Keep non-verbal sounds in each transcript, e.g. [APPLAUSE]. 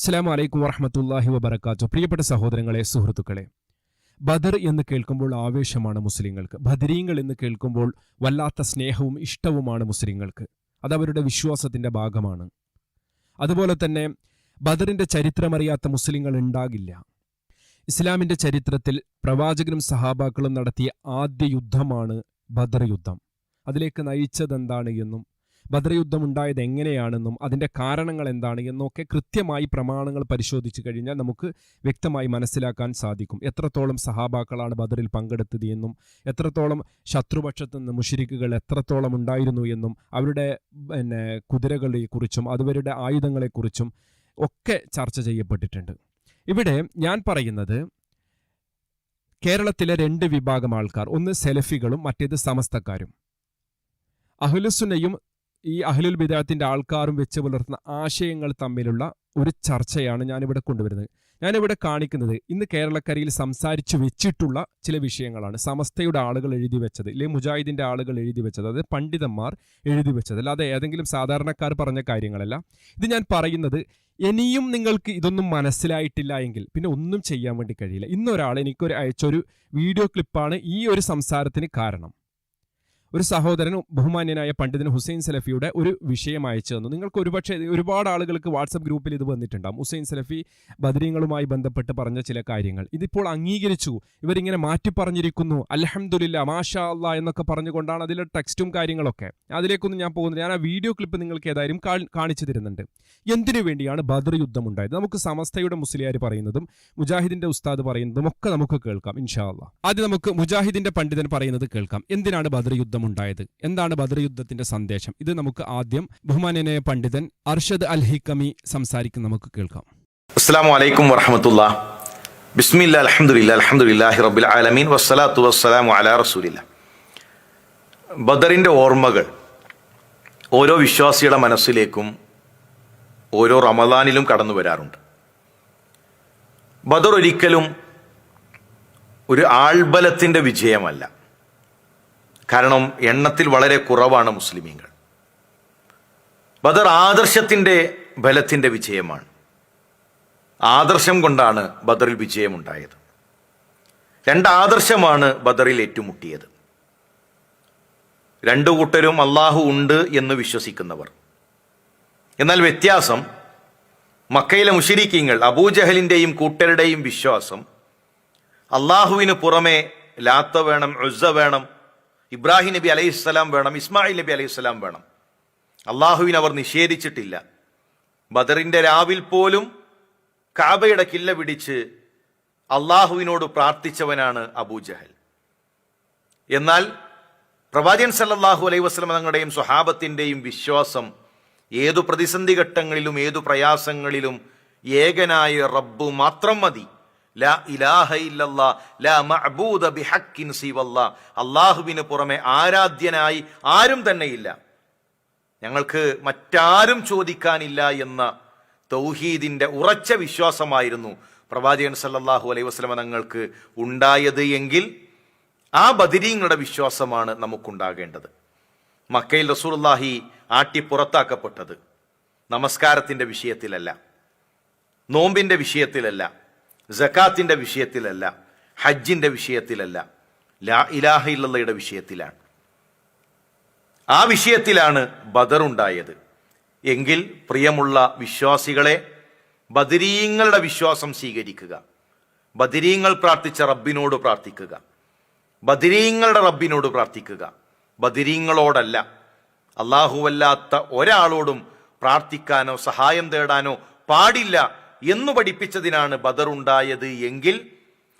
അസ്സാം വലൈക്കും വറഹമത്തല്ലാഹി വബർക്കാത്തു പ്രിയപ്പെട്ട സഹോദരങ്ങളെ സുഹൃത്തുക്കളെ ബദർ എന്ന് കേൾക്കുമ്പോൾ ആവേശമാണ് മുസ്ലിങ്ങൾക്ക്. ബദരീങ്ങൾ എന്ന് കേൾക്കുമ്പോൾ വല്ലാത്ത സ്നേഹവും ഇഷ്ടവുമാണ് മുസ്ലിങ്ങൾക്ക്. അത് അവരുടെ വിശ്വാസത്തിന്റെ ഭാഗമാണ്. അതുപോലെ തന്നെ ബദറിന്റെ ചരിത്രമറിയാത്ത മുസ്ലിങ്ങൾ ഉണ്ടാകില്ല. ഇസ്ലാമിന്റെ ചരിത്രത്തിൽ പ്രവാചകനും സഹാബാക്കളും നടത്തിയ ആദ്യ യുദ്ധമാണ് ബദർ യുദ്ധം. അതിലേക്ക് നയിച്ചതെന്താണ് എന്നും ബദർ യുദ്ധം ഉണ്ടായത് എങ്ങനെയാണെന്നും അതിന്റെ കാരണങ്ങൾ എന്താണ് എന്നൊക്കെ കൃത്യമായി പ്രമാണങ്ങൾ പരിശോധിച്ചു കഴിഞ്ഞാൽ നമുക്ക് വ്യക്തമായി മനസ്സിലാക്കാൻ സാധിക്കും. എത്രത്തോളം സഹാബാക്കളാണ് ബദറിൽ പങ്കെടുത്തത് എന്നും എത്രത്തോളം ശത്രുപക്ഷത്തു നിന്ന് മുഷിരിക്കുകൾ എത്രത്തോളം ഉണ്ടായിരുന്നു എന്നും അവരുടെ പിന്നെ കുതിരകളെക്കുറിച്ചും അതുവരുടെ ആയുധങ്ങളെക്കുറിച്ചും ഒക്കെ ചർച്ച ചെയ്യപ്പെട്ടിട്ടുണ്ട്. ഇവിടെ ഞാൻ പറയുന്നത് കേരളത്തിലെ രണ്ട് വിഭാഗം ആൾക്കാർ ഒന്ന് സെലഫികളും മറ്റേത് സമസ്തക്കാരും. അഹ്ലുസുന്നയും ഈ അഹ്ലുൽ ബിദാത്തിന്റെ ആൾക്കാരും വെച്ച് പുലർത്തുന്ന ആശയങ്ങൾ തമ്മിലുള്ള ഒരു ചർച്ചയാണ് ഞാനിവിടെ കൊണ്ടുവരുന്നത്. ഞാനിവിടെ കാണിക്കുന്നത് ഇന്ന് കേരളക്കരയിൽ സംസാരിച്ചു വെച്ചിട്ടുള്ള ചില വിഷയങ്ങളാണ്. സമസ്തയുടെ ആളുകൾ എഴുതി വെച്ചത് ഇല്ലെ മുജാഹിദിന്റെ ആളുകൾ എഴുതി വെച്ചത് അതായത് പണ്ഡിതന്മാർ എഴുതി വെച്ചത് അല്ലാതെ ഏതെങ്കിലും സാധാരണക്കാർ പറഞ്ഞ കാര്യങ്ങളല്ല. ഇത് ഞാൻ പറയുന്നത് ഇനിയും നിങ്ങൾക്ക് ഇതൊന്നും മനസ്സിലായിട്ടില്ല എങ്കിൽ പിന്നെ ഒന്നും ചെയ്യാൻ വേണ്ടി കഴിയില്ല. ഇന്നൊരാൾ എനിക്കൊരു അയച്ചൊരു വീഡിയോ ക്ലിപ്പാണ് ഈ ഒരു സംസാരത്തിന് കാരണം. ഒരു സഹോദരൻ ബഹുമാന്യനായ പണ്ഡിതൻ ഹുസൈൻ സലഫിയുടെ ഒരു വിഷയം അയച്ചു തന്നു. നിങ്ങൾക്ക് ഒരുപക്ഷെ ഒരുപാട് ആളുകൾക്ക് വാട്സപ്പ് ഗ്രൂപ്പിൽ ഇത് വന്നിട്ടുണ്ടാകും ഹുസൈൻ സലഫി ബദരീങ്ങളുമായി ബന്ധപ്പെട്ട് പറഞ്ഞ ചില കാര്യങ്ങൾ. ഇതിപ്പോൾ അംഗീകരിച്ചു. ഇവരിങ്ങനെ മാറ്റി പറഞ്ഞിരിക്കുന്നു. അലഹമുല്ല മാഷാ അല്ല എന്നൊക്കെ പറഞ്ഞുകൊണ്ടാണ് അതിലെ ടെക്സ്റ്റും കാര്യങ്ങളൊക്കെ. അതിലേക്കൊന്നും ഞാൻ പോകുന്നില്ല. ഞാൻ ആ വീഡിയോ ക്ലിപ്പ് നിങ്ങൾക്ക് ഏതായാലും കാണിച്ചു തരുന്നുണ്ട്. എന്തിനു വേണ്ടിയാണ് ബദർ യുദ്ധം ഉണ്ടായത്? നമുക്ക് സമസ്തയുടെ മുസ്ലിയാർ പറയുന്നതും മുജാഹിദിന്റെ ഉസ്താദ് പറയുന്നതും ഒക്കെ നമുക്ക് കേൾക്കാം ഇൻഷാ അല്ല ആദ്യം നമുക്ക് മുജാഹിദിന്റെ പണ്ഡിതൻ പറയുന്നത് കേൾക്കാം. എന്തിനാണ് ബദർ യുദ്ധം ഉണ്ടായത് എന്താണ് ബദർ യുദ്ധത്തിന്റെ സന്ദേശം? ഇത് നമുക്ക് ആദ്യം ബഹുമാനനായ പണ്ഡിതൻ അർഷദ് അൽ ഹിക്കമി സംസാരിക്കുന്ന നമുക്ക് കേൾക്കാം. അസ്സാം വലൈക്കും വറഹമത്തുള്ള. ബിസ്മില്ല അലഹമുല്ല അലഹമുല്ലാഹി ആലമീൻ. വസ്സലാത്തു വസ്സലാമു അലാ റസൂലില്ല. ബദറിന്റെ ഓർമ്മകൾ ഓരോ വിശ്വാസിയുടെ മനസ്സിലേക്കും ഓരോ റമദാനിലും കടന്നു വരാറുണ്ട്. ബദർ ഒരിക്കലും ഒരു ആൾബലത്തിന്റെ വിജയമല്ല. കാരണം എണ്ണത്തിൽ വളരെ കുറവാണ് മുസ്ലിമീങ്ങൾ. ബദർ ആദർശത്തിന്റെ ബലത്തിന്റെ വിജയമാണ്. ആദർശം കൊണ്ടാണ് ബദറിൽ വിജയമുണ്ടായത്. രണ്ട് ആദർശമാണ് ബദറിൽ ഏറ്റുമുട്ടിയത്. രണ്ടു കൂട്ടരും അള്ളാഹു ഉണ്ട് എന്ന് വിശ്വസിക്കുന്നവർ. എന്നാൽ വ്യത്യാസം മക്കയിലെ മുഷരിക്കീങ്ങൾ അബൂജഹലിന്റെയും കൂട്ടരുടെയും വിശ്വാസം അള്ളാഹുവിന് പുറമെ ലാത്ത വേണം ഉസ വേണം ഇബ്രാഹിം നബി അലൈഹി സ്വലാം വേണം ഇസ്മായിൽ നബി അലൈഹി സ്വലാം വേണം. അള്ളാഹുവിന് അവർ നിഷേധിച്ചിട്ടില്ല. ബദറിന്റെ രാവിൽ പോലും കാബയുടെ കില്ല പിടിച്ച് അള്ളാഹുവിനോട് പ്രാർത്ഥിച്ചവനാണ് അബൂജഹൽ എന്നാൽ പ്രവാചകൻ സല്ലാഹു അലൈഹി വസ്ലം തങ്ങളുടെയും സ്വഹാബത്തിന്റെയും വിശ്വാസം ഏതു പ്രതിസന്ധി ഘട്ടങ്ങളിലും ഏതു പ്രയാസങ്ങളിലും ഏകനായ റബ്ബു മാത്രം മതി. അള്ളാഹുവിന് പുറമെ ആരാധ്യനായി ആരും തന്നെയില്ല. ഞങ്ങൾക്ക് മറ്റാരും ചോദിക്കാനില്ല എന്ന തൗഹീദിന്റെ ഉറച്ച വിശ്വാസമായിരുന്നു പ്രവാചകൻ സല്ലാഹു അലൈഹി വസ്ലമ തങ്ങൾക്ക് ഉണ്ടായത് എങ്കിൽ ആ ബദിരീങ്ങളുടെ വിശ്വാസമാണ് നമുക്കുണ്ടാകേണ്ടത്. മക്കയിൽ റസൂലുള്ളാഹി ആട്ടി പുറത്താക്കപ്പെട്ടത് നമസ്കാരത്തിന്റെ വിഷയത്തിലല്ല നോമ്പിന്റെ വിഷയത്തിലല്ല ജക്കാത്തിന്റെ വിഷയത്തിലല്ല ഹജ്ജിന്റെ വിഷയത്തിലല്ല ലാ ഇലാഹ ഇല്ലയുടെ വിഷയത്തിലാണ്. ആ വിഷയത്തിലാണ് ബദർ ഉണ്ടായത് എങ്കിൽ പ്രിയമുള്ള വിശ്വാസികളെ ബദരീങ്ങളുടെ വിശ്വാസം സ്വീകരിക്കുക. ബദരീങ്ങൾ പ്രാർത്ഥിച്ച റബ്ബിനോട് പ്രാർത്ഥിക്കുക. ബദരീങ്ങളുടെ റബ്ബിനോട് പ്രാർത്ഥിക്കുക. ബദരീങ്ങളോടല്ല അള്ളാഹുവല്ലാത്ത ഒരാളോടും പ്രാർത്ഥിക്കാനോ സഹായം തേടാനോ പാടില്ല എന്ന് പഠിപ്പിച്ചതിനാണ് ബദർ ഉണ്ടായത് എങ്കിൽ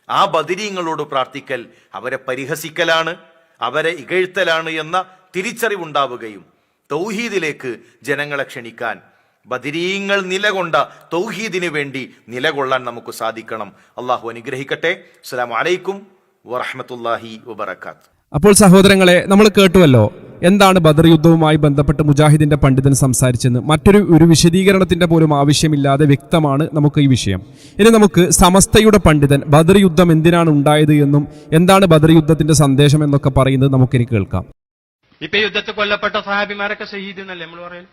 ആ ബദരീങ്ങളോട് പ്രാർത്ഥിക്കൽ അവരെ പരിഹസിക്കലാണ് അവരെ ഇകഴ്ത്തലാണ് എന്ന തിരിച്ചറിവുണ്ടാവുകയും തൗഹീദിലേക്ക് ജനങ്ങളെ ക്ഷണിക്കാൻ ബദിരീങ്ങൾ നിലകൊണ്ട തൗഹീദിന് വേണ്ടി നിലകൊള്ളാൻ നമുക്ക് സാധിക്കണം. അള്ളാഹു അനുഗ്രഹിക്കട്ടെ. അസ്സാം വലൈക്കും വറഹമത്തല്ലാഹി വബർക്കാത്ത് അപ്പോൾ സഹോദരങ്ങളെ നമ്മൾ കേട്ടുവല്ലോ എന്താണ് ബദർ യുദ്ധവുമായി ബന്ധപ്പെട്ട് മുജാഹിദിന്റെ പണ്ഡിതൻ സംസാരിച്ചെന്ന്? മറ്റൊരു ഒരു വിശദീകരണത്തിന്റെ പോലും ആവശ്യമില്ലാതെ വ്യക്തമാണ് നമുക്ക് ഈ വിഷയം. ഇനി നമുക്ക് സമസ്തയുടെ പണ്ഡിതൻ ബദർ യുദ്ധം എന്തിനാണ് ഉണ്ടായത് എന്നും എന്താണ് ബദർ യുദ്ധത്തിന്റെ സന്ദേശം എന്നൊക്കെ പറയുന്നത് നമുക്കിനി കേൾക്കാം. ഇപ്പൊ ഈ യുദ്ധത്തിൽ കൊല്ലപ്പെട്ട സഹാബിമാരൊക്കെ ഷഹീദ് എന്നല്ലേ നമ്മൾ പറയുന്നത്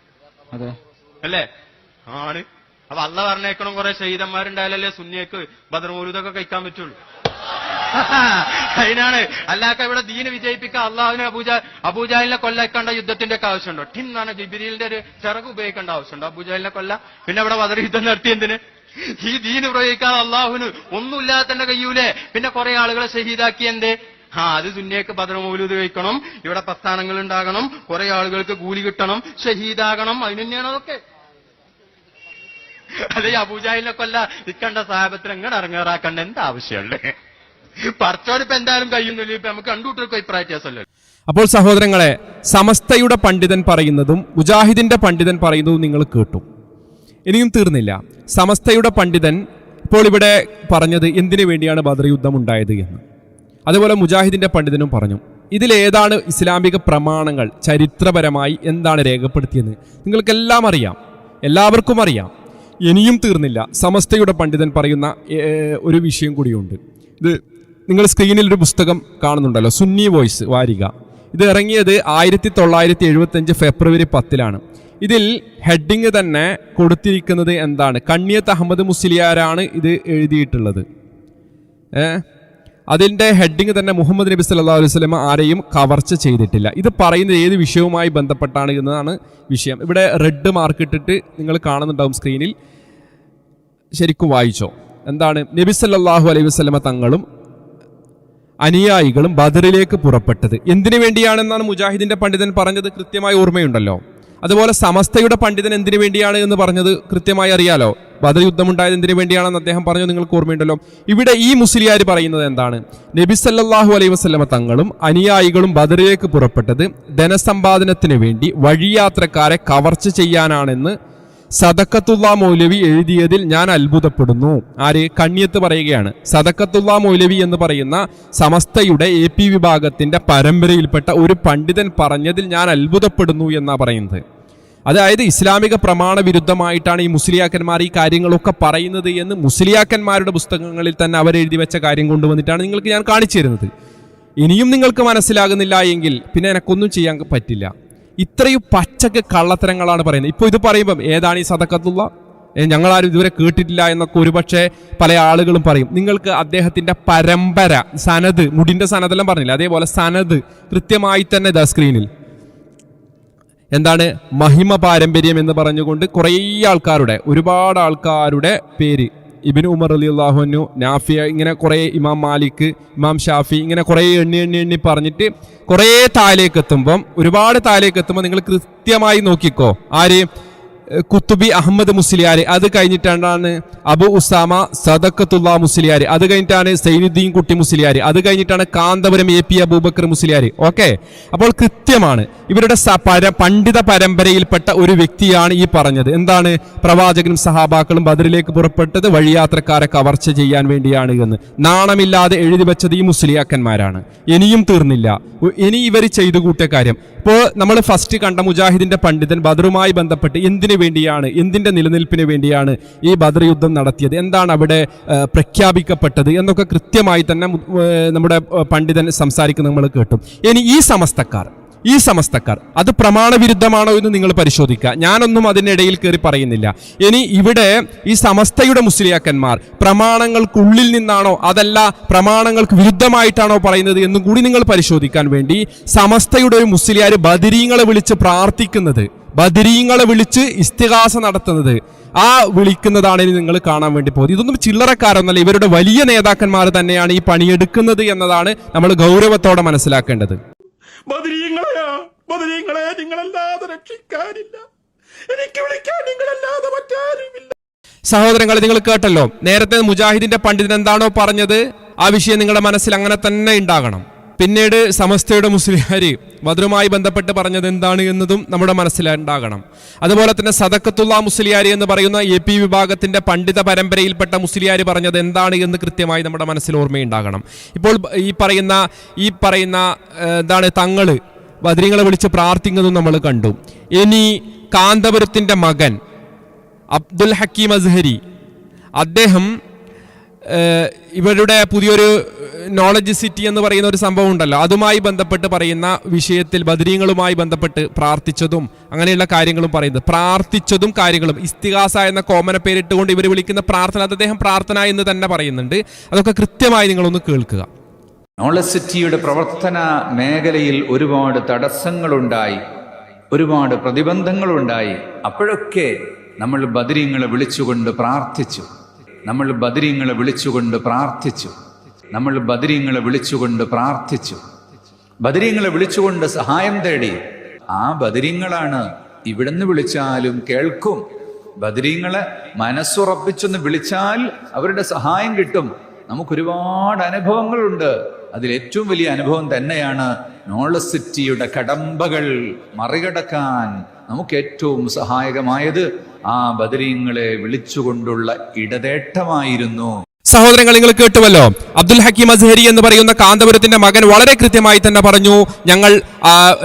അതെ. അല്ലേ? ആണ്. അപ്പൊ അല്ല പറഞ്ഞേക്കണം കുറെ ഷഹീദന്മാരുണ്ടായാലല്ലേ സുന്നിയക്ക് ബദർ ബദർമൂലൂദൊക്കെ കഴിക്കാൻ പറ്റുള്ളൂ. [LAUGHS] അതിനാണ്. അല്ലാക്ക ഇവിടെ ദീന് വിജയിപ്പിക്കാൻ അള്ളാഹുവിനെ അബൂജ അബൂജാലിനെ കൊല്ലക്കേണ്ട യുദ്ധത്തിന്റെ ഒക്കെ ആവശ്യമുണ്ടോ. ടിൻ എന്നാണ് ജിബിരിലിന്റെ ഒരു ചിറക് ഉപയോഗിക്കേണ്ട ആവശ്യമുണ്ടോ. അബൂജാലിനെ കൊല്ല. പിന്നെ അവിടെ വധര യുദ്ധം നടത്തി എന്തിന്? ഈ ദീന് പ്രയോഗിക്കാൻ അള്ളാഹുവിന് ഒന്നുമില്ലാതെ തന്നെ പിന്നെ കുറെ ആളുകളെ ഷഹീദാക്കി എന്തേ? ആ അത് സുന്നിയൊക്കെ ഭദ്രമൂലൂത് കഴിക്കണം. ഇവിടെ പ്രസ്ഥാനങ്ങൾ ഉണ്ടാകണം. കുറെ ആളുകൾക്ക് കൂലി കിട്ടണം. ഷഹീദാകണം. അതിന് തന്നെയാണ് അതൊക്കെ. അല്ലെ അബൂജാഹിലിനെ കൊല്ല. ഇക്കണ്ട സാഹചര്യത്തിൽ എങ്ങനെ ഇറങ്ങേറാക്കേണ്ട. എന്താ പറച്ചോടിപ്പോ എന്തായാലും കഴിയുന്നില്ല. ഇപ്പൊ നമുക്ക് കണ്ടുകൂട്ടർക്ക് അഭിപ്രായ വ്യത്യാസമല്ലോ അപ്പോൾ സഹോദരങ്ങളെ സമസ്തയുടെ പണ്ഡിതൻ പറയുന്നതും മുജാഹിദിന്റെ പണ്ഡിതൻ പറയുന്നതും നിങ്ങൾ കേട്ടു. ഇനിയും തീർന്നില്ല. സമസ്തയുടെ പണ്ഡിതൻ ഇപ്പോൾ ഇവിടെ പറഞ്ഞത് എന്തിനു വേണ്ടിയാണ് ബദർ യുദ്ധം ഉണ്ടായത് എന്ന്. അതുപോലെ മുജാഹിദിന്റെ പണ്ഡിതനും പറഞ്ഞു ഇതിലേതാണ് ഇസ്ലാമിക പ്രമാണങ്ങൾ ചരിത്രപരമായി എന്താണ് രേഖപ്പെടുത്തിയെന്ന് നിങ്ങൾക്കെല്ലാം അറിയാം. എല്ലാവർക്കും അറിയാം. ഇനിയും തീർന്നില്ല. സമസ്തയുടെ പണ്ഡിതൻ പറയുന്ന ഒരു വിഷയം കൂടിയുണ്ട്. ഇത് നിങ്ങൾ സ്ക്രീനിൽ ഒരു പുസ്തകം കാണുന്നുണ്ടല്ലോ സുന്നി വോയിസ് വാരിക. ഇത് ഇറങ്ങിയത് ആയിരത്തി തൊള്ളായിരത്തി എഴുപത്തഞ്ച് ഫെബ്രുവരി പത്തിലാണ്. ഇതിൽ ഹെഡിങ് തന്നെ കൊടുത്തിരിക്കുന്നത് എന്താണ്? കണ്ണിയത്ത് അഹമ്മദ് മുസ്ലിയാരാണ് ഇത് എഴുതിയിട്ടുള്ളത്. അതിന്റെ ഹെഡിങ് തന്നെ മുഹമ്മദ് നബി സല്ലല്ലാഹു അലൈഹി സ്വലമ ആരെയും കവർച്ച ചെയ്തിട്ടില്ല. ഇത് പറയുന്നത് ഏത് വിഷയവുമായി ബന്ധപ്പെട്ടാണ് എന്നതാണ് വിഷയം. ഇവിടെ റെഡ് മാർക്ക് ഇട്ടിട്ട് നിങ്ങൾ കാണുന്നുണ്ടാവും സ്ക്രീനിൽ ശരിക്കും വായിച്ചോ. എന്താണ്? നബി സല്ലല്ലാഹു അലൈഹി വസ്ലമ തങ്ങളും അനുയായികളും ബദറിലേക്ക് പുറപ്പെട്ടത്. എന്തിനു വേണ്ടിയാണെന്നാണ് മുജാഹിദിന്റെ പണ്ഡിതൻ പറഞ്ഞത്? കൃത്യമായി ഓർമ്മയുണ്ടല്ലോ. അതുപോലെ സമസ്തയുടെ പണ്ഡിതൻ എന്തിനു വേണ്ടിയാണ് എന്ന് പറഞ്ഞത് കൃത്യമായി അറിയാലോ? ബദർ യുദ്ധമുണ്ടായത് എന്തിനു വേണ്ടിയാണെന്ന് അദ്ദേഹം പറഞ്ഞു നിങ്ങൾക്ക് ഓർമ്മയുണ്ടല്ലോ. ഇവിടെ ഈ മുസ്ലിയാർ പറയുന്നത് എന്താണ്? നബി സല്ലാഹു അലൈഹി വസ്ലമ തങ്ങളും അനുയായികളും ബദറിലേക്ക് പുറപ്പെട്ടത് ധനസമ്പാദനത്തിന് വേണ്ടി വഴിയാത്രക്കാരെ കവർച്ച ചെയ്യാനാണെന്ന് സദക്കത്തുള്ള മൗലവി എഴുതിയതിൽ ഞാൻ അത്ഭുതപ്പെടുന്നു. ആര്? കണ്ണിയത്ത് പറയുകയാണ്. സദക്കത്തുള്ള മൗലവി എന്ന് പറയുന്ന സമസ്തയുടെ എ പി വിഭാഗത്തിന്റെ പരമ്പരയിൽപ്പെട്ട ഒരു പണ്ഡിതൻ പറഞ്ഞതിൽ ഞാൻ അത്ഭുതപ്പെടുന്നു എന്നാ പറയുന്നത്. അതായത് ഇസ്ലാമിക പ്രമാണ വിരുദ്ധമായിട്ടാണ് ഈ മുസ്ലിയാക്കന്മാർ ഈ കാര്യങ്ങളൊക്കെ പറയുന്നത് എന്ന് മുസ്ലിയാക്കന്മാരുടെ പുസ്തകങ്ങളിൽ തന്നെ അവർ എഴുതി വെച്ച കാര്യം കൊണ്ടുവന്നിട്ടാണ് നിങ്ങൾക്ക് ഞാൻ കാണിച്ചു തരുന്നത്. ഇനിയും നിങ്ങൾക്ക് മനസ്സിലാകുന്നില്ല എങ്കിൽ പിന്നെ എനക്കൊന്നും ചെയ്യാൻ പറ്റില്ല. ഇത്രയും പച്ചക്ക് കള്ളത്തരങ്ങളാണ് പറയുന്നത്. ഇപ്പോൾ ഇത് പറയുമ്പം ഏതാണ് ഈ സദക്കത്തുള്ള ഞങ്ങളാരും ഇതുവരെ കേട്ടിട്ടില്ല എന്നൊക്കെ ഒരുപക്ഷെ പല ആളുകളും പറയും. നിങ്ങൾക്ക് അദ്ദേഹത്തിന്റെ പരമ്പര സനത് മുടിന്റെ സനതെല്ലാം പറഞ്ഞില്ല? അതേപോലെ സനത് കൃത്യമായി തന്നെ ഇതാ സ്ക്രീനിൽ എന്താണ്? മഹിമ പാരമ്പര്യം എന്ന് പറഞ്ഞുകൊണ്ട് കുറേ ആൾക്കാരുടെ ഒരുപാട് ആൾക്കാരുടെ പേര് ഇബിൻ ഉമർ അലി അള്ളാഹുനു നാഫിയ ഇങ്ങനെ കുറേ ഇമാം മാലിക് ഇമാം ഷാഫി ഇങ്ങനെ കുറേ എണ്ണി എണ്ണി എണ്ണി പറഞ്ഞിട്ട് കുറേ താഴേക്ക് എത്തുമ്പം ഒരുപാട് താഴേക്ക് എത്തുമ്പോൾ നിങ്ങൾ കൃത്യമായി നോക്കിക്കോ. ആര്? കുത്തുബി അഹമ്മദ് മുസ്ലിയാർ അത് കഴിഞ്ഞിട്ടാണ് അബു ഉസാമ സദക്കത്തുള്ള മുസ്ലിയാർ അത് കഴിഞ്ഞിട്ടാണ് സൈനുദ്ദീൻ കുട്ടി മുസ്ലിയാർ അത് കഴിഞ്ഞിട്ടാണ് Kanthapuram A P Abubakar Musliyar okay? അപ്പോൾ കൃത്യമാണ്. ഇവരുടെ പര പണ്ഡിത പരമ്പരയിൽപ്പെട്ട ഒരു വ്യക്തിയാണ് ഈ പറഞ്ഞത്. എന്താണ് പ്രവാചകനും സഹാബാക്കളും ബദറിലേക്ക് പുറപ്പെട്ടത്? വഴിയാത്രക്കാരെ കവർച്ച ചെയ്യാൻ വേണ്ടിയാണ് എന്ന്. നാണമില്ലാതെ എഴുതി വെച്ചത് ഈ മുസ്ലിയാക്കന്മാരാണ്. ഇനിയും തീർന്നില്ല. ഇനി ഇവർ ചെയ്തു കൂട്ടിയ കാര്യം. ഇപ്പോൾ നമ്മൾ ഫസ്റ്റ് കണ്ട മുജാഹിദിന്റെ പണ്ഡിതൻ ബദറുമായി ബന്ധപ്പെട്ട് എന്തിനു വേണ്ടിയാണ് എന്തിന്റെ നിലനിൽപ്പിന് വേണ്ടിയാണ് ഈ ബദർ യുദ്ധം നടത്തിയത്? എന്താണ് അവിടെ പ്രഖ്യാപിക്കപ്പെട്ടത്? എന്നൊക്കെ കൃത്യമായി തന്നെ നമ്മുടെ പണ്ഡിതൻ സംസാരിക്കുന്നത് നമ്മൾ കേട്ടു. ഇനി ഈ സമസ്തക്കാർ ഈ സമസ്തക്കാർ അത് പ്രമാണവിരുദ്ധമാണോ എന്ന് നിങ്ങൾ പരിശോധിക്കുക. ഞാനൊന്നും അതിനിടയിൽ കയറി പറയുന്നില്ല. ഇനി ഇവിടെ ഈ സമസ്തയുടെ മുസ്ലിയാക്കന്മാർ പ്രമാണങ്ങൾക്കുള്ളിൽ നിന്നാണോ അതല്ല പ്രമാണങ്ങൾക്ക് വിരുദ്ധമായിട്ടാണോ പറയുന്നത് എന്നും കൂടി നിങ്ങൾ പരിശോധിക്കാൻ വേണ്ടി സമസ്തയുടെ ഒരു മുസ്ലിയാർ ബദിരീങ്ങളെ വിളിച്ച് പ്രാർത്ഥിക്കുന്നത്. ബദിരീങ്ങളെ വിളിച്ച് ഇസ്തിഹാസ നടത്തുന്നത്. ആ വിളിക്കുന്നതാണ് ഇനി നിങ്ങൾ കാണാൻ വേണ്ടി പോകുന്നത്. ഇതൊന്നും ചില്ലറക്കാരൊന്നല്ല ഇവരുടെ വലിയ നേതാക്കന്മാർ തന്നെയാണ് ഈ പണിയെടുക്കുന്നത് എന്നതാണ് നമ്മൾ ഗൗരവത്തോടെ മനസ്സിലാക്കേണ്ടത്. സഹോദരങ്ങളെ നിങ്ങൾ കേട്ടല്ലോ നേരത്തെ മുജാഹിദിന്റെ പണ്ഡിതൻ എന്താണോ പറഞ്ഞത്? ആ വിഷയം നിങ്ങളുടെ മനസ്സിൽ അങ്ങനെ തന്നെ ഉണ്ടാകണം. പിന്നീട് സമസ്തയുടെ മുസ്ലിംകാര് മധുരമായി ബന്ധപ്പെട്ട് പറഞ്ഞത് എന്താണ് എന്നതും നമ്മുടെ മനസ്സിലുണ്ടാകണം. അതുപോലെ തന്നെ സദക്കത്തുള്ള മുസ്ലിയാരി എന്ന് പറയുന്ന എ പി വിഭാഗത്തിന്റെ പണ്ഡിത പരമ്പരയിൽപ്പെട്ട മുസ്ലിയാർ പറഞ്ഞത് എന്താണ് എന്ന് കൃത്യമായി നമ്മുടെ മനസ്സിൽ ഓർമ്മയുണ്ടാകണം. ഇപ്പോൾ ഈ പറയുന്ന ഈ പറയുന്ന എന്താണ് തങ്ങൾ ബദ്രീങ്ങളെ വിളിച്ച് പ്രാർത്ഥിക്കുന്നതും നമ്മൾ കണ്ടു. ഇനി കാന്തപുരത്തിന്റെ മകൻ അബ്ദുൽ ഹക്കീം അസ്ഹരി അദ്ദേഹം ഇവരുടെ പുതിയൊരു നോളജ് സിറ്റി എന്ന് പറയുന്ന ഒരു സംഭവം ഉണ്ടല്ലോ. അതുമായി ബന്ധപ്പെട്ട് പറയുന്ന വിഷയത്തിൽ ബദരീങ്ങളുമായി ബന്ധപ്പെട്ട് പ്രാർത്ഥിച്ചതും അങ്ങനെയുള്ള കാര്യങ്ങളും പറയുന്നത്. പ്രാർത്ഥിച്ചതും കാര്യങ്ങളും. ഇസ്തിഹാസ എന്ന കോമന പേരിട്ടുകൊണ്ട് ഇവർ വിളിക്കുന്ന പ്രാർത്ഥന അത് അദ്ദേഹം പ്രാർത്ഥന എന്ന് തന്നെ പറയുന്നുണ്ട്. അതൊക്കെ കൃത്യമായി നിങ്ങളൊന്ന് കേൾക്കുക. നോളജ് സിറ്റിയുടെ പ്രവർത്തന മേഖലയിൽ ഒരുപാട് തടസ്സങ്ങളുണ്ടായി ഒരുപാട് പ്രതിബന്ധങ്ങളുണ്ടായി. അപ്പോഴൊക്കെ നമ്മൾ ബദരീങ്ങളെ വിളിച്ചുകൊണ്ട് പ്രാർത്ഥിച്ചു. നമ്മൾ ബദരീങ്ങളെ വിളിച്ചുകൊണ്ട് പ്രാർത്ഥിച്ചു. നമ്മൾ ബദരീങ്ങളെ വിളിച്ചുകൊണ്ട് പ്രാർത്ഥിച്ചു. ബദരീങ്ങളെ വിളിച്ചുകൊണ്ട് സഹായം തേടി. ആ ബദരീങ്ങളാണ് ഇവിടുന്ന് വിളിച്ചാലും കേൾക്കും. ബദരീങ്ങളെ മനസ്സുറപ്പിച്ചൊന്ന് വിളിച്ചാൽ അവരുടെ സഹായം കിട്ടും. നമുക്കൊരുപാട് അനുഭവങ്ങളുണ്ട്. അതിൽ ഏറ്റവും വലിയ അനുഭവം തന്നെയാണ് നോളസിറ്റിയുടെ കടമ്പകൾ മറികടക്കാൻ നമുക്ക് ഏറ്റവും സഹായകമായത്. ആ ബദരീങ്ങളെ വിളിച്ചുകൊണ്ടുള്ള ഇടതേട്ടമായിരുന്നു. സഹോദരങ്ങൾ നിങ്ങൾ കേട്ടുവല്ലോ. അബ്ദുൽ ഹക്കീം അസ്ഹരി എന്ന് പറയുന്ന കാന്തപുരത്തിന്റെ മകൻ വളരെ കൃത്യമായി തന്നെ പറഞ്ഞു ഞങ്ങൾ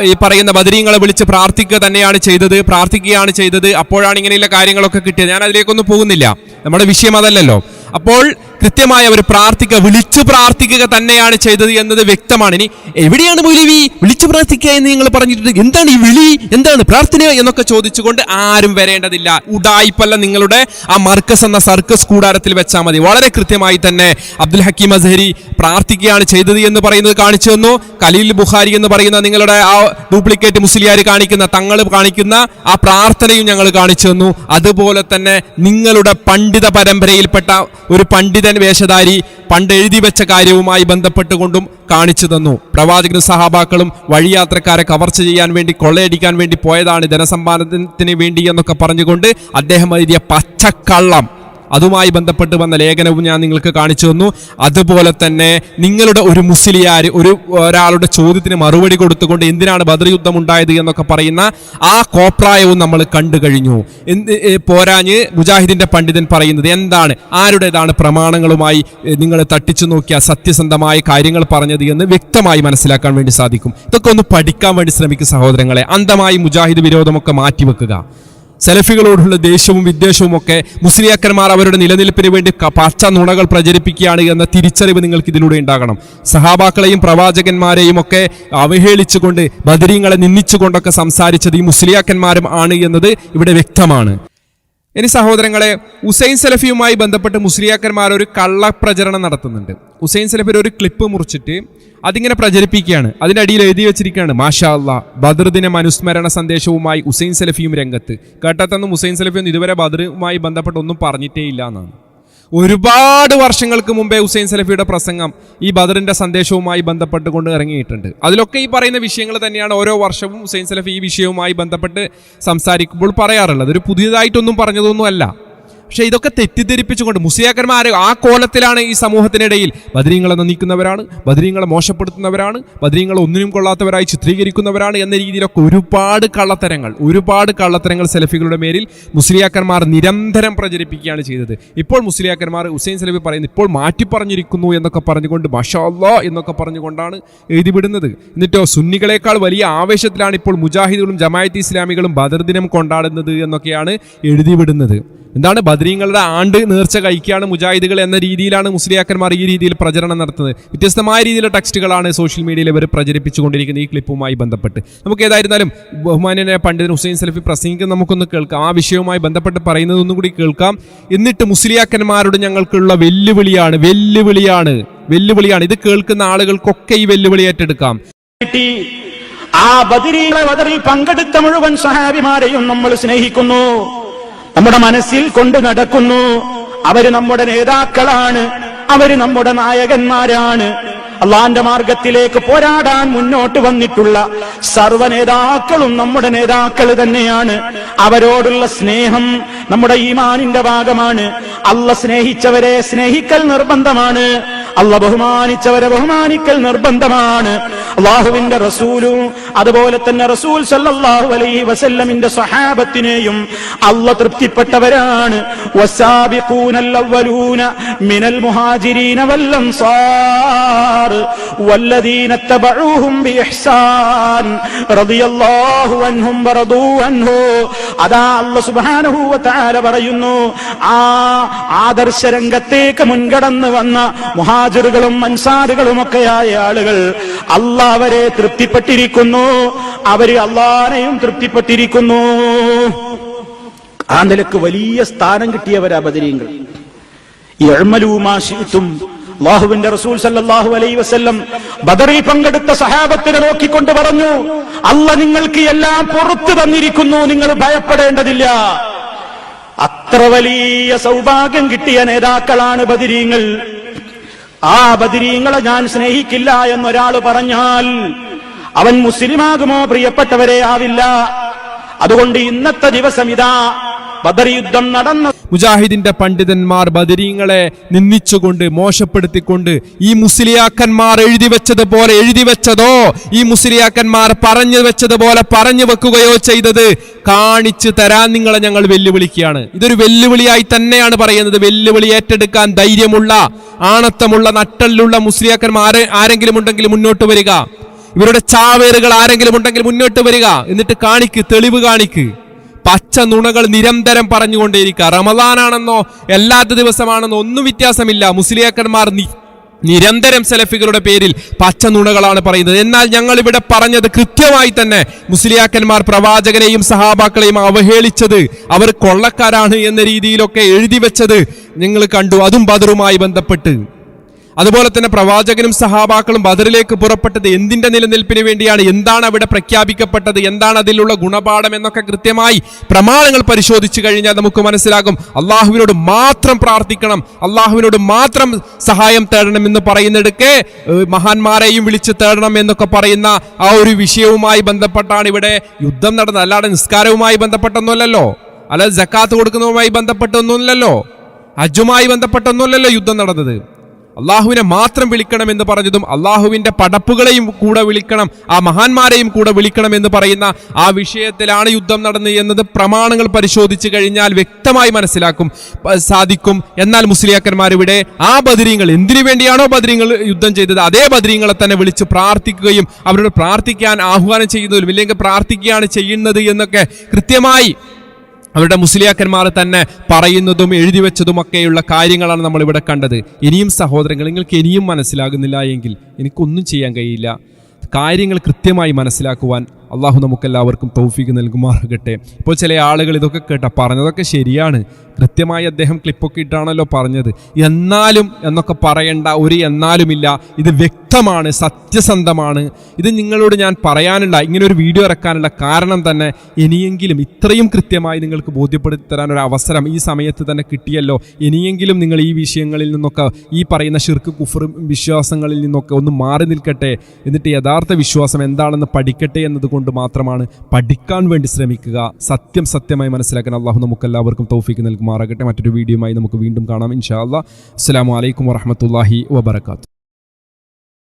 ഈ പറയുന്ന ബദരീങ്ങളെ വിളിച്ച് പ്രാർത്ഥിക്കുക തന്നെയാണ് ചെയ്തത് പ്രാർത്ഥിക്കുകയാണ് ചെയ്തത്. അപ്പോഴാണ് ഇങ്ങനെയുള്ള കാര്യങ്ങളൊക്കെ കിട്ടിയത്. ഞാൻ അതിലേക്കൊന്നും പോകുന്നില്ല. നമ്മുടെ വിഷയം അതല്ലല്ലോ. അപ്പോൾ കൃത്യമായി അവർ പ്രാർത്ഥിക്കുക വിളിച്ചു പ്രാർത്ഥിക്കുക തന്നെയാണ് ചെയ്തത് എന്നത് വ്യക്തമാണ്. ഇനി എവിടെയാണ് മൗലവി വിളിച്ചു പ്രാർത്ഥിക്കുക എന്ന് നിങ്ങൾ പറഞ്ഞിട്ടുണ്ട്? എന്താണ് ഈ വിളി? എന്താണ് പ്രാർത്ഥന എന്നൊക്കെ ചോദിച്ചുകൊണ്ട് ആരും വരേണ്ടതില്ല. ഉടായിപ്പല്ല നിങ്ങളുടെ ആ മർക്കസ് എന്ന സർക്കസ് കൂടാരത്തിൽ വെച്ചാൽ മതി. വളരെ കൃത്യമായി തന്നെ അബ്ദുൽ ഹക്കീം അസഹരി പ്രാർത്ഥിക്കുകയാണ് ചെയ്തത് എന്ന് പറയുന്നത് കാണിച്ചു തന്നു. കലീൽ ബുഹാരി എന്ന് പറയുന്ന നിങ്ങളുടെ ആ ഡ്യൂപ്ലിക്കേറ്റ് മുസ്ലിയാർ കാണിക്കുന്ന തങ്ങൾ കാണിക്കുന്ന ആ പ്രാർത്ഥനയും ഞങ്ങൾ കാണിച്ചു തന്നു. അതുപോലെ തന്നെ നിങ്ങളുടെ പണ്ഡിത പരമ്പരയിൽപ്പെട്ട ഒരു പണ്ഡിതൻ വേഷധാരി പണ്ട് എഴുതി വെച്ച കാര്യവുമായി ബന്ധപ്പെട്ടുകൊണ്ടും കാണിച്ചു തന്നു. പ്രവാചകനും സഹാബാക്കളും വഴിയാത്രക്കാരെ കവർച്ച ചെയ്യാൻ വേണ്ടി കൊള്ളയടിക്കാൻ വേണ്ടി പോയതാണ് ധനസമ്പാദനത്തിന് വേണ്ടി എന്നൊക്കെ പറഞ്ഞുകൊണ്ട് അദ്ദേഹം എഴുതിയ പച്ചക്കള്ളം. അതുമായി ബന്ധപ്പെട്ട് വന്ന ലേഖനവും ഞാൻ നിങ്ങൾക്ക് കാണിച്ചു തന്നു. അതുപോലെ തന്നെ നിങ്ങളുടെ ഒരു മുസ്ലിയാർ ഒരു ഒരാളുടെ ചോദ്യത്തിന് മറുപടി കൊടുത്തുകൊണ്ട് എന്തിനാണ് ബദർ യുദ്ധം ഉണ്ടായത് എന്നൊക്കെ പറയുന്ന ആ കോപ്രായവും നമ്മൾ കണ്ടു കഴിഞ്ഞു. എന്ത് പോരാഞ്ഞ് മുജാഹിദിന്റെ പണ്ഡിതൻ പറയുന്നത് എന്താണ്? ആരുടേതാണ് പ്രമാണങ്ങളുമായി നിങ്ങൾ തട്ടിച്ചു നോക്കിയ സത്യസന്ധമായ കാര്യങ്ങൾ പറഞ്ഞത് എന്ന് വ്യക്തമായി മനസ്സിലാക്കാൻ വേണ്ടി സാധിക്കും. ഇതൊക്കെ ഒന്ന് പഠിക്കാൻ വേണ്ടി ശ്രമിക്കും സഹോദരങ്ങളെ. അന്ധമായി മുജാഹിദ് വിരോധമൊക്കെ മാറ്റിവെക്കുക. സെലഫികളോടുള്ള ദേഷ്യവും വിദ്വേഷവും ഒക്കെ മുസ്ലിയാക്കന്മാർ അവരുടെ നിലനിൽപ്പിന് വേണ്ടി പച്ച നുണകൾ പ്രചരിപ്പിക്കുകയാണ് എന്ന തിരിച്ചറിവ് നിങ്ങൾക്ക് ഇതിലൂടെ ഉണ്ടാകണം. സഹാബാക്കളെയും പ്രവാചകന്മാരെയും ഒക്കെ അവഹേളിച്ചുകൊണ്ട് ബദരീങ്ങളെ നിന്ദിച്ചുകൊണ്ടൊക്കെ സംസാരിച്ചത് ഈ മുസ്ലിയാക്കന്മാരും ആണ് എന്നത് ഇവിടെ വ്യക്തമാണ്. ഇനി സഹോദരങ്ങളെ ഉസൈൻ സലഫിയുമായി ബന്ധപ്പെട്ട് മുസ്ലിയാക്കന്മാർ ഒരു കള്ളപ്രചരണം നടത്തുന്നുണ്ട്. ഉസൈൻ സലഫിയുടെ ഒരു ക്ലിപ്പ് മുറിച്ചിട്ട് അതിങ്ങനെ പ്രചരിപ്പിക്കുകയാണ്. അതിന്റെ അടിയിൽ എഴുതി വെച്ചിരിക്കുകയാണ് മാഷാ അല്ലാ ബദർ ദിനം അനുസ്മരണ സന്ദേശവുമായി ഉസൈൻ സലഫിയും രംഗത്ത്. കേട്ടത്തൊന്നും ഉസൈൻ സലഫിയൊന്നും ഇതുവരെ ബദറുമായി ബന്ധപ്പെട്ട് ഒന്നും പറഞ്ഞിട്ടേ ഇല്ല എന്നാണ്. ഒരുപാട് വർഷങ്ങൾക്ക് മുമ്പേ ഹുസൈൻ സലഫിയുടെ പ്രസംഗം ഈ ബദറിന്റെ സന്ദേശവുമായി ബന്ധപ്പെട്ടുകൊണ്ട് ഇറങ്ങിയിട്ടുണ്ട്. അതിലൊക്കെ ഈ പറയുന്ന വിഷയങ്ങൾ തന്നെയാണ് ഓരോ വർഷവും ഹുസൈൻ സലഫി ഈ വിഷയവുമായി ബന്ധപ്പെട്ട് സംസാരിക്കുമ്പോൾ പറയാറുള്ളത്. ഒരു പുതിയതായിട്ടൊന്നും പറഞ്ഞതൊന്നും അല്ല പക്ഷേ ഇതൊക്കെ തെറ്റിദ്ധരിപ്പിച്ചുകൊണ്ട് മുസ്ലിയാക്കന്മാരെ ആ കോലത്തിലാണ് ഈ സമൂഹത്തിനിടയിൽ ബദരീങ്ങളെ നന്ദിക്കുന്നവരാണ് ബദരീങ്ങളെ മോശപ്പെടുത്തുന്നവരാണ് ബദരീങ്ങളെ ഒന്നിനും കൊള്ളാത്തവരായി ചിത്രീകരിക്കുന്നവരാണ് എന്ന രീതിയിലൊക്കെ ഒരുപാട് കള്ളത്തരങ്ങൾ ഒരുപാട് കള്ളത്തരങ്ങൾ സെലഫികളുടെ മേരിൽ മുസ്ലിയാക്കന്മാർ നിരന്തരം പ്രചരിപ്പിക്കുകയാണ് ചെയ്തത്. ഇപ്പോൾ മുസ്ലിയാക്കന്മാർ ഹുസൈൻ സലഫി പറയുന്നത് ഇപ്പോൾ മാറ്റി പറഞ്ഞിരിക്കുന്നു എന്നൊക്കെ പറഞ്ഞുകൊണ്ട് മഷാല്ലോ എന്നൊക്കെ പറഞ്ഞുകൊണ്ടാണ് എഴുതിവിടുന്നത്. എന്നിട്ടോ സുന്നികളെക്കാൾ വലിയ ആവേശത്തിലാണ് ഇപ്പോൾ മുജാഹിദുകളും ജമായത്ത് ഇസ്ലാമികളും ബദർ ദിനം കൊണ്ടാടുന്നത് എന്നൊക്കെയാണ് എഴുതിവിടുന്നത്. എന്താണ് ബദ്രീങ്ങളുടെ ആണ്ട് നേർച്ച കഴിക്കുകയാണ് മുജാഹിദുകൾ എന്ന രീതിയിലാണ് മുസ്ലിയാക്കന്മാർ ഈ രീതിയിൽ പ്രചരണം നടത്തുന്നത്. വ്യത്യസ്തമായ രീതിയിലുള്ള ടെക്സ്റ്റുകളാണ് സോഷ്യൽ മീഡിയയിൽ ഇവർ പ്രചരിപ്പിച്ചുകൊണ്ടിരിക്കുന്നത്. ഈ ക്ലിപ്പുമായി ബന്ധപ്പെട്ട് നമുക്ക് ഏതായിരുന്നാലും ബഹുമാനനായ പണ്ഡിതൻ ഹുസൈൻ സലഫി പ്രസംഗിക്കുന്നത് നമുക്കൊന്ന് കേൾക്കാം. ആ വിഷയവുമായി ബന്ധപ്പെട്ട് പറയുന്നത് ഒന്നും കൂടി കേൾക്കാം. എന്നിട്ട് മുസ്ലിയാക്കന്മാരോട് ഞങ്ങൾക്കുള്ള വെല്ലുവിളിയാണ് വെല്ലുവിളിയാണ് വെല്ലുവിളിയാണ്. ഇത് കേൾക്കുന്ന ആളുകൾക്കൊക്കെ ഈ വെല്ലുവിളി ഏറ്റെടുക്കാം. ആ ബദിരീകളെ ബദറിൽ പങ്കെടുത്ത മുഴുവൻ സഹാബിമാരെയും നമ്മൾ സ്നേഹിക്കുന്നു. നമ്മുടെ മനസ്സിൽ കൊണ്ട് നടക്കുന്നു. അവർ നമ്മുടെ നേതാക്കളാണ്. അവർ നമ്മുടെ നായകന്മാരാണ്. അള്ളാന്റെ മാർഗത്തിലേക്ക് പോരാടാൻ മുന്നോട്ട് വന്നിട്ടുള്ള സർവ നേതാക്കളും നമ്മുടെ നേതാക്കൾ തന്നെയാണ്. അവരോടുള്ള സ്നേഹം നമ്മുടെ ഈമാനിന്റെ ഭാഗമാണ്. അല്ല സ്നേഹിച്ചവരെ സ്നേഹിക്കൽ നിർബന്ധമാണ്. അല്ല ബഹുമാനിച്ചവരെ ബഹുമാനിക്കൽ നിർബന്ധമാണ് അള്ളാഹുവിന്റെ റസൂലും അതുപോലെ തന്നെ റസൂൽ സല്ലല്ലാഹു അലൈഹി വസല്ലമിന്റെ സഹാബത്തിനെയും അല്ല തൃപ്തിപ്പെട്ടവരാണ് വസാബിഖൂനൽ അവ്വലൂന മിനൽ മുഹാജിരീന വൽ അൻസാർ والذين اتبعوهم بإحسان رضي الله عنهم ورضوا عنه അതാ അല്ല സുബ്ഹാനഹു വതആല പറയുന്നു ആ ആദർശ രംഗത്തേക്ക് മുൻകടന്ന് വന്ന മുഹാ മുഹാജിറുകളും അൻസാറുകളും ഒക്കെയായ ആളുകൾ അള്ളാവരെ തൃപ്തിപ്പെട്ടിരിക്കുന്നു. അവർ അള്ളാനെയും തൃപ്തിപ്പെട്ടിരിക്കുന്നു. ആ നിലയ്ക്ക് വലിയ സ്ഥാനം കിട്ടിയവരാ ബദരീങ്ങൾ. യഴ്മലൂമാശിത്തും അള്ളാഹുവിന്റെ റസൂൽ സല്ലാഹു അലൈ വസ്ല്ലം ബദറിൽ പങ്കെടുത്ത സഹാബത്തിനെ നോക്കിക്കൊണ്ട് പറഞ്ഞു അല്ല നിങ്ങൾക്ക് എല്ലാം പുറത്തു തന്നിരിക്കുന്നു നിങ്ങൾ ഭയപ്പെടേണ്ടതില്ല. അത്ര വലിയ സൗഭാഗ്യം കിട്ടിയ നേതാക്കളാണ് ബദിരീങ്ങൾ. ആ ബദിരീങ്ങളെ ഞാൻ സ്നേഹിക്കില്ല എന്നൊരാൾ പറഞ്ഞാൽ അവൻ മുസ്ലിമാകുമോ പ്രിയപ്പെട്ടവരെ ആവില്ല. അതുകൊണ്ട് ഇന്നത്തെ ദിവസം ഇതാ ബദർ യുദ്ധം നടന്ന മുജാഹിദിന്റെ പണ്ഡിതന്മാർ ബദരീങ്ങളെ നിന്ദിച്ചുകൊണ്ട് മോശപ്പെടുത്തിക്കൊണ്ട് ഈ മുസ്ലിയാക്കന്മാർ എഴുതി വെച്ചത് പോലെ എഴുതി വെച്ചതോ? ഈ മുസ്ലിയാക്കന്മാർ പറഞ്ഞു വെച്ചത് പോലെ പറഞ്ഞു വെക്കുകയോ ചെയ്തത്? കാണിച്ചു തരാൻ നിങ്ങളെ ഞങ്ങൾ വെല്ലുവിളിക്കുകയാണ്. ഇതൊരു വെല്ലുവിളിയായി തന്നെയാണ് പറയുന്നത്. വെല്ലുവിളി ഏറ്റെടുക്കാൻ ധൈര്യമുള്ള ആണത്തമുള്ള നട്ടലിലുള്ള മുസ്ലിയാക്കന്മാർ ആരെങ്കിലും ഉണ്ടെങ്കിൽ മുന്നോട്ട് വരിക. ഇവരുടെ ചാവേറുകൾ ആരെങ്കിലും ഉണ്ടെങ്കിൽ മുന്നോട്ട് വരിക. എന്നിട്ട് കാണിക്ക് തെളിവ് കാണിക്ക്. പച്ച നുണകൾ നിരന്തരം പറഞ്ഞുകൊണ്ടേയിരിക്കുക. റമദാനാണെന്നോ എല്ലാത്ത ദിവസമാണെന്നോ ഒന്നും വ്യത്യാസമില്ല. മുസ്ലിയാക്കന്മാർ നിരന്തരം സെലഫികളുടെ പേരിൽ പച്ച നുണകളാണ് പറയുന്നത്. എന്നാൽ ഞങ്ങൾ ഇവിടെ പറഞ്ഞത് കൃത്യമായി തന്നെ മുസ്ലിയാക്കന്മാർ പ്രവാചകനെയും സഹാബാക്കളെയും അവഹേളിച്ചത് അവർ കൊള്ളക്കാരാണ് എന്ന രീതിയിലൊക്കെ എഴുതി വെച്ചത് നിങ്ങൾ കണ്ടു. അതും ബദറുമായി ബന്ധപ്പെട്ട്. അതുപോലെ തന്നെ പ്രവാചകനും സഹാബാക്കളും ബദറിലേക്ക് പുറപ്പെട്ടത് എന്തിന്റെ നിലനിൽപ്പിന് വേണ്ടിയാണ്? എന്താണ് അവിടെ പ്രഖ്യാപിക്കപ്പെട്ടത്? എന്താണ് അതിലുള്ള ഗുണപാഠം എന്നൊക്കെ കൃത്യമായി പ്രമാണങ്ങൾ പരിശോധിച്ചു കഴിഞ്ഞാൽ നമുക്ക് മനസ്സിലാകും. അള്ളാഹുവിനോട് മാത്രം പ്രാർത്ഥിക്കണം. അള്ളാഹുവിനോട് മാത്രം സഹായം തേടണം എന്ന് പറയുന്നിടക്കെ മഹാന്മാരെയും വിളിച്ച് തേടണം എന്നൊക്കെ പറയുന്ന ആ ഒരു വിഷയവുമായി ബന്ധപ്പെട്ടാണ് ഇവിടെ യുദ്ധം നടന്നത്. അല്ലാതെ നിസ്കാരവുമായി ബന്ധപ്പെട്ടൊന്നുമല്ലല്ലോ. അല്ലാതെ ജക്കാത്ത് കൊടുക്കുന്നതുമായി ബന്ധപ്പെട്ടൊന്നുമില്ലല്ലോ. ഹജ്ജുമായി ബന്ധപ്പെട്ടൊന്നുമല്ലല്ലോ യുദ്ധം നടന്നത്. അള്ളാഹുവിനെ മാത്രം വിളിക്കണം എന്ന് പറഞ്ഞതും അള്ളാഹുവിന്റെ പടപ്പുകളെയും കൂടെ വിളിക്കണം ആ മഹാന്മാരെയും കൂടെ വിളിക്കണം എന്ന് പറയുന്ന ആ വിഷയത്തിലാണ് യുദ്ധം നടന്നത് എന്നത് പ്രമാണങ്ങൾ പരിശോധിച്ചു കഴിഞ്ഞാൽ വ്യക്തമായി മനസ്സിലാക്കും സാധിക്കും. എന്നാൽ മുസ്ലിയാക്കന്മാർ ഇവിടെ ആ ബദരീങ്ങൾ എന്തിനു വേണ്ടിയാണോ ബദരീങ്ങൾ യുദ്ധം ചെയ്തത്? അതേ ബദരീങ്ങളെ തന്നെ വിളിച്ച് പ്രാർത്ഥിക്കുകയും അവരോട് പ്രാർത്ഥിക്കാൻ ആഹ്വാനം ചെയ്യുന്നതിലും ഇല്ലെങ്കിൽ പ്രാർത്ഥിക്കുകയാണ് ചെയ്യുന്നത് എന്നൊക്കെ കൃത്യമായി അവരുടെ മുസ്ലിയാക്കന്മാർ തന്നെ പറയുന്നതും എഴുതി വെച്ചതുമൊക്കെയുള്ള കാര്യങ്ങളാണ് നമ്മൾ ഇവിടെ കണ്ടത്. ഇനിയും സഹോദരങ്ങൾ നിങ്ങൾക്ക് ഇനിയും മനസ്സിലാകുന്നില്ല എങ്കിൽ എനിക്കൊന്നും ചെയ്യാൻ കഴിയില്ല. കാര്യങ്ങൾ കൃത്യമായി മനസ്സിലാക്കുവാൻ അള്ളാഹു നമുക്കെല്ലാവർക്കും തൗഫീക്ക് നൽകുമാറാകട്ടെ. ഇപ്പോൾ ചില ആളുകൾ ഇതൊക്കെ കേട്ട പറഞ്ഞതൊക്കെ ശരിയാണ്. കൃത്യമായി അദ്ദേഹം ക്ലിപ്പൊക്കെ ഇട്ടാണല്ലോ പറഞ്ഞത്. എന്നാലും എന്നൊക്കെ പറയേണ്ട ഒരു എന്നാലുമില്ല. ഇത് വ്യക്തമാണ് സത്യസന്ധമാണ്. ഇത് നിങ്ങളോട് ഞാൻ പറയാനുള്ള ഇങ്ങനെ ഒരു വീഡിയോ ഇറക്കാനുള്ള കാരണം തന്നെ ഇനിയെങ്കിലും ഇത്രയും കൃത്യമായി നിങ്ങൾക്ക് ബോധ്യപ്പെടുത്തി തരാൻ ഒരു അവസരം ഈ സമയത്ത് തന്നെ കിട്ടിയല്ലോ. ഇനിയെങ്കിലും നിങ്ങൾ ഈ വിഷയങ്ങളിൽ നിന്നൊക്കെ ഈ പറയുന്ന ഷിർക്ക് കുഫറും വിശ്വാസങ്ങളിൽ നിന്നൊക്കെ ഒന്ന് മാറി നിൽക്കട്ടെ. എന്നിട്ട് യഥാർത്ഥ വിശ്വാസം എന്താണെന്ന് പഠിക്കട്ടെ എന്നതുകൊണ്ട് മാത്രമാണ് പഠിക്കാൻ വേണ്ടി ശ്രമിക്കുക. സത്യം സത്യമായി മനസ്സിലാക്കാൻ അള്ളാഹു നമുക്ക് എല്ലാവർക്കും തൗഫീക്ക് നൽകുമാറാകട്ടെ. മറ്റൊരു വീഡിയോയുമായി നമുക്ക് വീണ്ടും കാണാം. ഇൻഷാ അല്ലാ അസ്സാം അലൈക്കും വറഹമത്തല്ലാഹി വബർക്കാത്തു